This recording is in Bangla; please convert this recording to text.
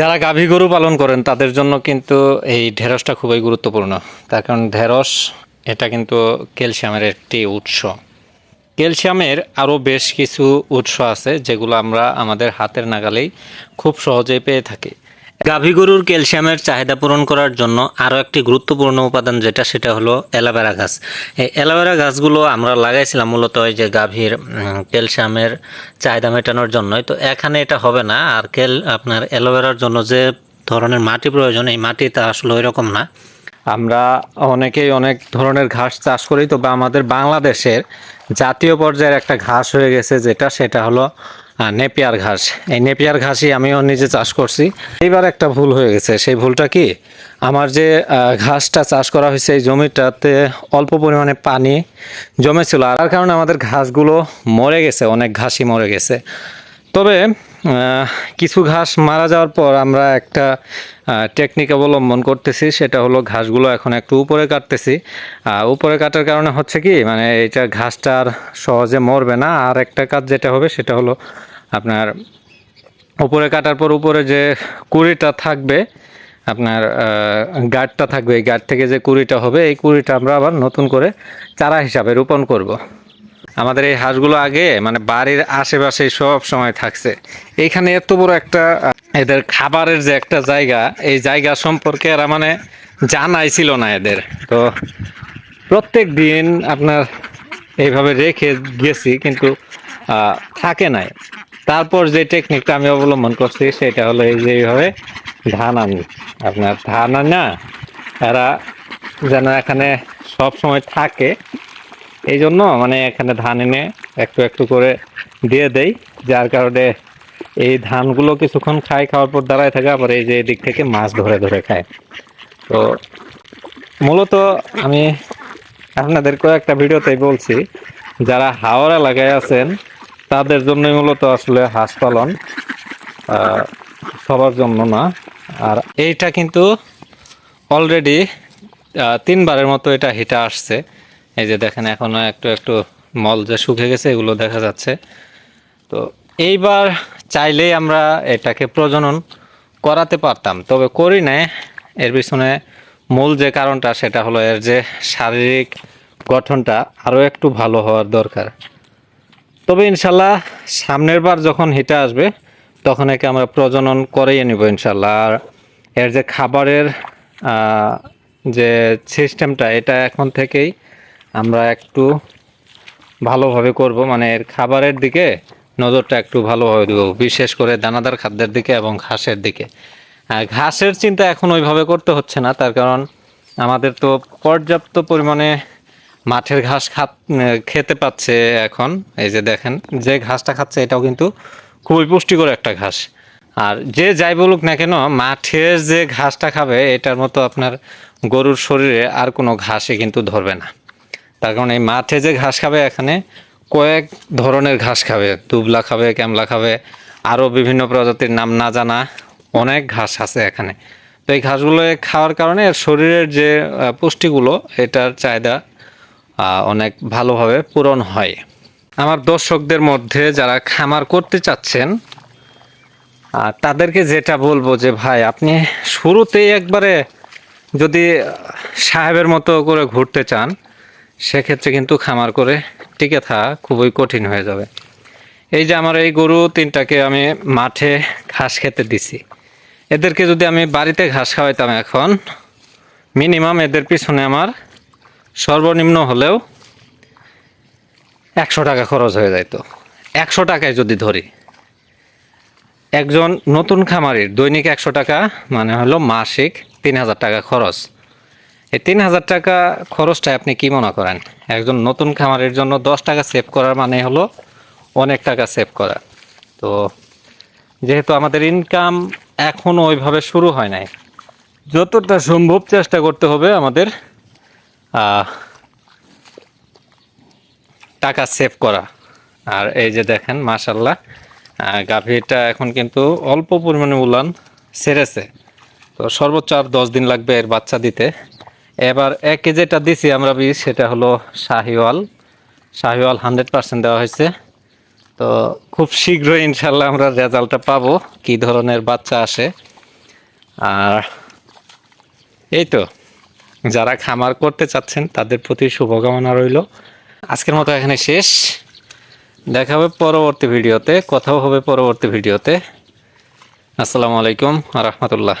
যারা গাভী গরু পালন করেন, তাদের জন্য কিন্তু এই ঢেঁড়সটা খুবই গুরুত্বপূর্ণ। তার কারণ ঢেঁড়স, এটা কিন্তু ক্যালসিয়ামের একটি উৎস। ক্যালসিয়ামের আরও বেশ কিছু উৎস আছে, যেগুলো আমরা আমাদের হাতের নাগালেই খুব সহজেই পেয়ে থাকি। গাভী গরুর ক্যালসিয়ামের চাহিদা পূরণ করার জন্য আরও একটি গুরুত্বপূর্ণ উপাদান যেটা, সেটা হলো অ্যালোভেরা গাছ। এই অ্যালোভেরা গাছগুলো আমরা লাগাইছিলাম মূলত এই যে গাভীর ক্যালসিয়ামের চাহিদা মেটানোর জন্যই। তো এখানে এটা হবে না, আর ক্যাল, আপনার অ্যালোভেরার জন্য যে ধরনের মাটি প্রয়োজন, এই মাটি তা আসলে ওই রকম না। আমরা অনেকেই অনেক ধরনের ঘাস চাষ করি, তবে আমাদের বাংলাদেশের জাতীয় পর্যায়ের একটা ঘাস হয়ে গেছে যেটা, সেটা হলো নেপিয়ার ঘাস। এই নেপিয়ার ঘাসই আমিও নিজে চাষ করছি। এইবার একটা ভুল হয়ে গেছে। সেই ভুলটা কি? আমার যে ঘাসটা চাষ করা হয়েছে এই জমিটাতে অল্প পরিমাণে পানি জমেছিল, আর কারণে আমাদের ঘাসগুলো মরে গেছে, অনেক ঘাসই মরে গেছে। তবে কিছু ঘাস মারা যাওয়ার পর আমরা একটা টেকনিক অবলম্বন করতেছি, সেটা হলো ঘাসগুলো এখন একটু উপরে কাটতেছি উপরে কাটার কারণে হচ্ছে কি মানে এটা ঘাসটা আর সহজে মরবে না আর একটা কাজ যেটা হবে, সেটা হলো আপনার উপরে কাটার পর উপরে যে কুড়িটা থাকবে, আপনার গার্ডটা থাকবে, এই গার্ড থেকে যে কুড়িটা হবে, এই কুড়িটা আমরা আবার নতুন করে চারা হিসাবে রোপণ করব। আমাদের এই হাঁসগুলো আগে মানে বাড়ির আশেপাশে সব সময় থাকছে। এইখানে এত বড় একটা, এদের খাবারের যে একটা জায়গা, এই জায়গা সম্পর্কে এরা মানে জানাই ছিল না এদের। তো প্রত্যেক দিন আপনার এইভাবে রেখে গেছি, কিন্তু থাকে নাই। তারপর যে টেকনিকটা আমি অবলম্বন করছি, সেটা হলো এই যে এইভাবে ধান আনি। আপনার ধান আনি, এরা যেন এখানে সব সময় থাকে। এই জন্য মানে এখানে ধান এনে একটু একটু করে দিয়ে দেই। যার কারণে এই ধানগুলো কিছুক্ষণ খায়, খাওয়ার পর দাঁড়ায় থাকে, আবার এই যে এদিক থেকে মাছ ধরে ধরে খায়। তো মূলত আমি আপনাদের কয়েকটা ভিডিওতেই বলছি, যারা হাওড় এলাকায় আছেন, তাদের জন্যই মূলত আসলে হাঁস পালন সবার জন্য না। আর এইটা কিন্তু অলরেডি তিনবারের মতো এটা হিটা আসছে। এই যে দেখেন এখনও একটু একটু মল যে শুকে গেছে, এগুলো দেখা যাচ্ছে। তো এইবার চাইলেই আমরা এটাকে প্রজনন করাতে পারতাম। তবে করি নাই। এর পিছনে মূল যে কারণটা, সেটা হলো এর যে শারীরিক গঠনটা আরও একটু ভালো হওয়ার দরকার। তবে ইনশাল্লাহ সামনের বার যখন হিটা আসবে, তখন একে আমরা প্রজনন করেই নিব ইনশাল্লাহ। আর এর যে খাবারের যে সিস্টেমটা এটা এখন থেকেই আমরা একটু ভালোভাবে করব। মানে এর খাবারের দিকে নজরটা একটু ভালোভাবে দেবো, বিশেষ করে দানাদার খাদ্যের দিকে এবং ঘাসের দিকে। ঘাসের চিন্তা এখন ওইভাবে করতে হচ্ছে না, তার কারণ আমাদের তো পর্যাপ্ত পরিমাণে মাঠের ঘাস খেতে পাচ্ছে এখন। এই যে দেখেন, যে ঘাসটা খাচ্ছে এটাও কিন্তু খুবই পুষ্টিকর একটা ঘাস। আর যে যাই বলুক না কেন, মাঠের যে ঘাসটা খাবে, এটার মতো আপনার গরুর শরীরে আর কোনো ঘাসে কিন্তু ধরবে না। তার কারণ এই মাঠে যে ঘাস খাবে এখানে, কয়েক ধরনের ঘাস খাবে, দুবলা খাবে, ক্যামলা খাবে আরও বিভিন্ন প্রজাতির নাম না জানা অনেক ঘাস আছে এখানে। তো এই ঘাসগুলো খাওয়ার কারণে শরীরের যে পুষ্টিগুলো, এটার চাহিদা অনেক ভালোভাবে পূরণ হয়। আমার দর্শকদের মধ্যে যারা খামার করতে চাচ্ছেন তাদেরকে যেটা বলব যে, ভাই, আপনি শুরুতেই একবারে যদি সাহেবের মতো করে ঘুরতে চান সেক্ষেত্রে কিন্তু খামার করে টিকে থাকা খুবই কঠিন হয়ে যাবে। এই যে আমার এই গরু তিনটাকে আমি মাঠে ঘাস খেতে দিছি। এদেরকে যদি আমি বাড়িতে ঘাস খাওয়াইতাম এখন, মিনিমাম এদের পিছনে আমার সর্বনিম্ন হলেও একশো টাকা খরচ হয়ে যাইতো। একশো টাকায় যদি ধরি, একজন নতুন খামারির দৈনিক একশো টাকা মানে হলো মাসিক তিন হাজার টাকা খরচ। এই তিন হাজার টাকা খরচটা আপনি কি মনে করেন? একজন নতুন খামারের জন্য দশ টাকা সেভ করার মানে হলো অনেক টাকা সেভ করা। তো যেহেতু আমাদের ইনকাম এখনও ওইভাবে শুরু হয় নাই, যতটা সম্ভব চেষ্টা করতে হবে আমাদের টাকা সেভ করা। আর এই যে দেখেন মাশাল্লাহ গাভীটা এখন কিন্তু অল্প পরিমাণে উলান সেরেছে। তো সর্বোচ্চ আর দশ দিন লাগবে এর বাচ্চা দিতে। এবার একে যেটা দিছি আমরা বীজ সেটা হলো শাহিওয়াল। শাহিওয়াল হান্ড্রেড পার্সেন্ট দেওয়া হয়েছে। তো খুব শীঘ্রই ইনশাল্লাহ আমরা রেজাল্টটা পাবো, কি ধরনের বাচ্চা আসে। আর এই তো, যারা খামার করতে চাচ্ছেন, তাদের প্রতি শুভকামনা রইল। আজকের মতো এখানে শেষ। দেখা হবে পরবর্তী ভিডিওতে, কথাও হবে পরবর্তী ভিডিওতে। আসসালামু আলাইকুম রহমতুল্লাহ।